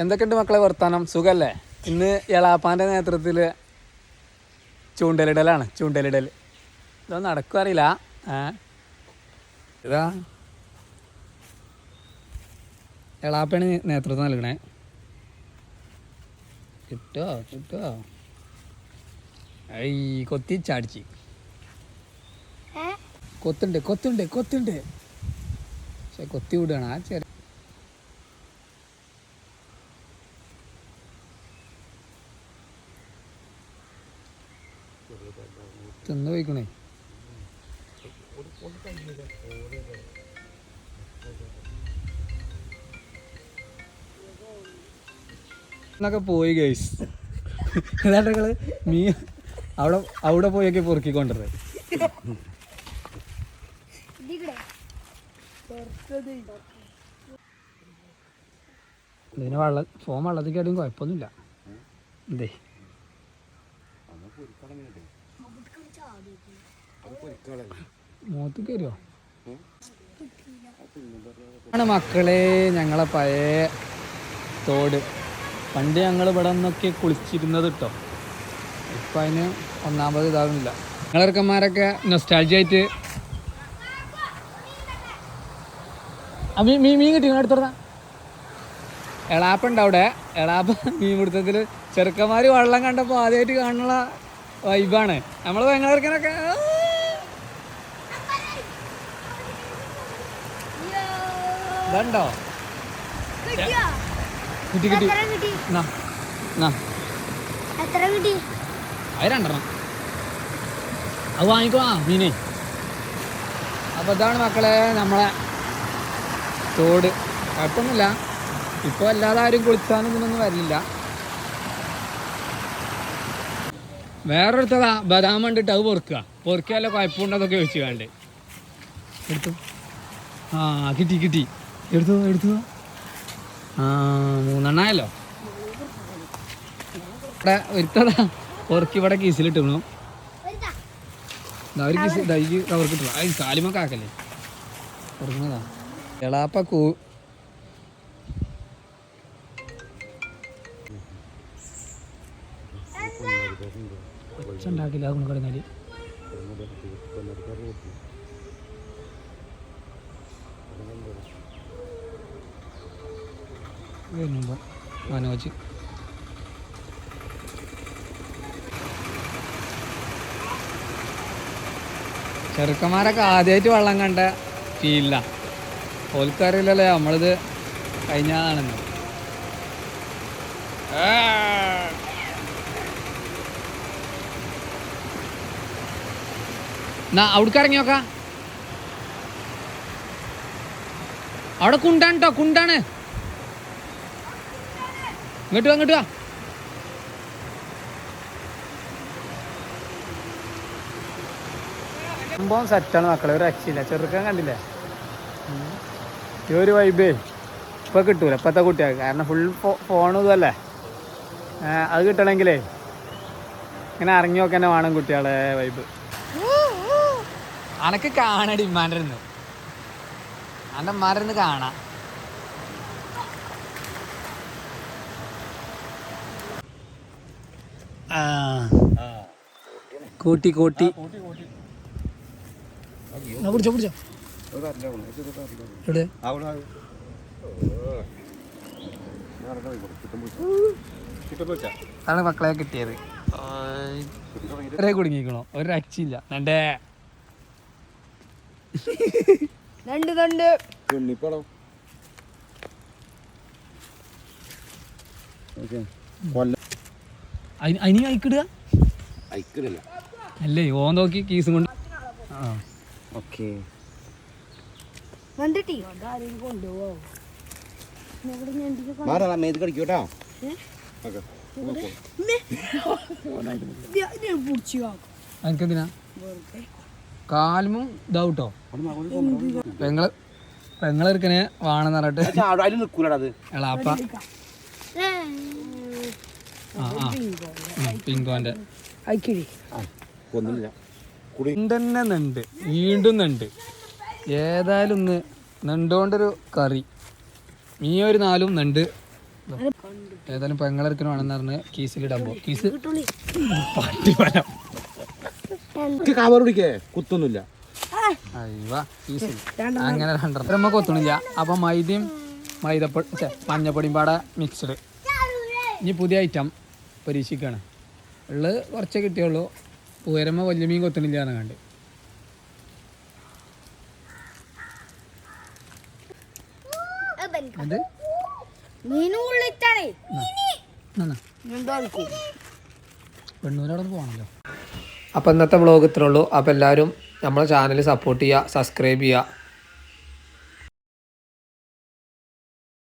എന്തൊക്കെയുണ്ട് മക്കളെ വർത്താനം? സുഖല്ലേ? ഇന്ന് എളാപ്പാന്റെ നേതൃത്വത്തിൽ ചൂണ്ടലിടലാണ് ചൂണ്ടലിടൽ ഇതൊന്നും നടക്കും അറിയില്ല. ഇതാ എളാപ്പാണ് നേതൃത്വം നൽകണേ. കിട്ടോ കിട്ടോ. ഐ കൊത്തി ചാടിച്ച്. കൊത്തുണ്ട് കൊത്തുണ്ട് കൊത്തുണ്ട്. പക്ഷെ കൊത്തി വിടുകയാണ് ആ ചെറിയ തിന്നു പോയിക്കണേ എന്നൊക്കെ പോയി ഗൈസ് ഏതാണ്ടങ്ങൾ മീ അവിടെ അവിടെ പോയൊക്കെ പൊറുക്കിക്കൊണ്ടിരുന്നത് ഇതിന് വെള്ളം ഫോൺ വെള്ളത്തിൽ കയറിയും കുഴപ്പമൊന്നുമില്ല. എന്തേ മൂത്ത് കയറിയോ ആണ് മക്കളെ ഞങ്ങളെ പഴയ തോട്. പണ്ട് ഞങ്ങൾ ഇവിടെ നിന്നൊക്കെ കുളിച്ചിരുന്നത് കേട്ടോ ഇപ്പം അതിന് ഒന്നാമത് ഇതാകുന്നില്ല ഞങ്ങളിറക്കന്മാരൊക്കെ നൊസ്റ്റാൾജി ആയിട്ട് മീൻ മീൻ കിട്ടി എടുത്തോടാ എളാപ്പുണ്ടവിടെ അവിടെ. എളാപ്പ മീൻ പിടുത്തത്തിൽ ചെറുക്കന്മാര് വെള്ളം കണ്ടപ്പോൾ ആദ്യമായിട്ട് കാണുന്ന വൈബാണ്. നമ്മൾ ഭയങ്കരക്കനൊക്കെ ഇതുണ്ടോ? കിട്ടി കിട്ടി. അത് രണ്ടെണ്ണം. അത് വാങ്ങിക്കോ. ആ മീനേ. അപ്പോൾ ഇതാണ് മക്കളെ നമ്മളെ തോട്. കുഴപ്പമൊന്നുമില്ല. ഇപ്പോൾ അല്ലാതെ ആരും കുളിച്ചാനും ഇതിനൊന്നും വരില്ല. വേറൊരുത്തതാ ബദാം കണ്ടിട്ട് അത് പൊറുക്കുക. പൊറുക്കിയാലോ കുഴപ്പമുണ്ടെന്നൊക്കെ വെച്ച് കണ്ട്. എടുത്തു. ആ കിട്ടി കിട്ടി. എടുത്തു എടുത്തു. ആ മൂന്നെണ്ണായല്ലോ ഇവിടെ ഒരുത്തതാ പൊറുക്കി ഇവിടെ കീസിലിട്ടിരുന്നു ഒരു കിസ് ദാ ഈ കവർ കിട്ടുക അത് കാലിമൊക്കെ ആക്കല്ലേ പൊറുക്കുന്നതാ എളാപ്പ കൂ ഉണ്ടാക്കില്ല അത് കൊണ്ടുകിടന്നാൽ വരുമ്പോ മനോജ്. ചെറുക്കന്മാരൊക്കെ ആദ്യമായിട്ട് വെള്ളം കണ്ട ഫീലില്ല. ഓൽക്കറിയില്ലല്ലേ നമ്മളിത് കഴിഞ്ഞതാണെന്ന്. എന്നാ അവിടേക്ക് ഇറങ്ങി നോക്കാം. അവിടെ കുണ്ടാണ് കേട്ടോ കുണ്ടാണ്. ഇങ്ങോട്ട് ഇങ്ങോട്ട് വാ. സംഭവം സെറ്റാണ് മക്കളെ ഒരു രക്ഷയില്ല. ചെറുക്കാൻ കണ്ടില്ലേ. ഈ ഒരു വൈബേ ഇപ്പൊ കിട്ടൂല ഇപ്പത്തെ കുട്ടികൾക്ക്. കാരണം ഫുൾ ഫോണും ഇതല്ലേ അത് കിട്ടണമെങ്കിലേ ഇങ്ങനെ ഇറങ്ങി നോക്കാൻ വേണം കുട്ടികളെ വൈബ് അനക്ക് കാണടി ഇമ്മാന്റെ ഇരുന്ന് അന്റെ ഇമ്മാന്റെ ഇരുന്ന് കാണാം. ആ. കൂട്ടി കൂട്ടി. ആ, പിടിച്ചോ പിടിച്ചോ. എവിടെ? അതാണ് മക്കളെ കിട്ടിയത്. കുടുങ്ങിക്കണോ ഒരു രക്ഷയില്ല രണ്ടേ രണ്ട് തണ്ട് ഉണ്ണിപ്പടം അതിന് അതിന് അയക്കിടുക അയക്കിടില്ല അല്ലേ ഓൻ നോക്കി കീസും കൊണ്ട്. ആ ഓക്കെ. കണ്ടിട്ടി മേത് കടിക്കൂട്ടോ എനിക്കെന്തിനാ കാൽമും ഇതാവട്ടോ പെങ്ങൾ പെങ്ങളെടുക്കനെ വാണെന്ന് പറഞ്ഞിട്ട്. എളാപ്പ ആ ആ. പിങ്കോന്റെ. തന്നെ നെണ്ട് വീണ്ടും നെണ്ട്. ഏതായാലും ഒന്ന് നെണ്ടോണ്ടൊരു കറി. മീ ഒരു നാലും നണ്ട്. ഏതായാലും പെങ്ങളെടുക്കണോ ആണെന്ന് പറഞ്ഞ് കീസിലിടാൻ പോകും കീസ് പട്ടി വരാം കവർ പിടിക്കേ? കുത്തൊന്നുമില്ല. അങ്ങനെ രണ്ടെണ്ണം. നമ്മ കൊത്തണില്ല അപ്പൊ മൈദയും മൈദപ്പൊടി മഞ്ഞപ്പൊടിയും പാടെ മിക്സ്ഡ് ഇനി പുതിയ ഐറ്റം പരീക്ഷിക്കാണ്. ഉള്ളത് കുറച്ചേ കിട്ടിയുള്ളൂ. പൂരമ്മ വലിയ മീൻ കൊത്തണില്ല എന്ന് കണ്ട്. അത് പെണ്ണൂരവിടെ പോകണല്ലോ അപ്പോൾ ഇന്നത്തെ വ്ളോഗ് ഇത്രേ ഉള്ളൂ. അപ്പോൾ എല്ലാവരും നമ്മളെ ചാനൽ സപ്പോർട്ട് ചെയ്യുക സബ്സ്ക്രൈബ് ചെയ്യുക.